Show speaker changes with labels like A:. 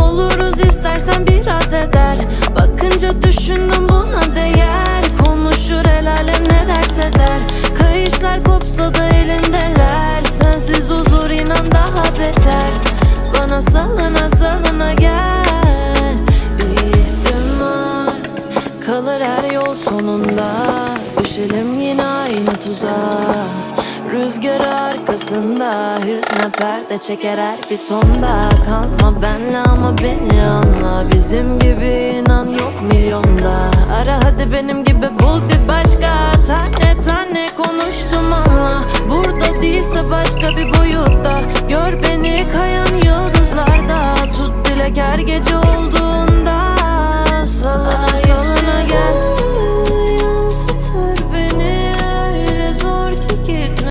A: Oluruz istersen biraz eder. Bakınca düşündüm buna değer. Konuşur el alem ne derse der. Kayışlar kopsa da elindeler. Sensiz huzur inan daha beter. Bana salına salına gel. Bir ihtimal Kalır her yol sonunda. Düşelim yine aynı tuzağa Rüzgarı arkasında Hüsne perde çeker her bir tonda. Kalma benle ama beni anla. Bizim gibi inan yok milyonda. Ara hadi benim gibi bul bir başka. Tane tane konuştum ama Burada değilse başka bir boyutta. Gör beni kayan yıldızlarda. Tut dilek her gece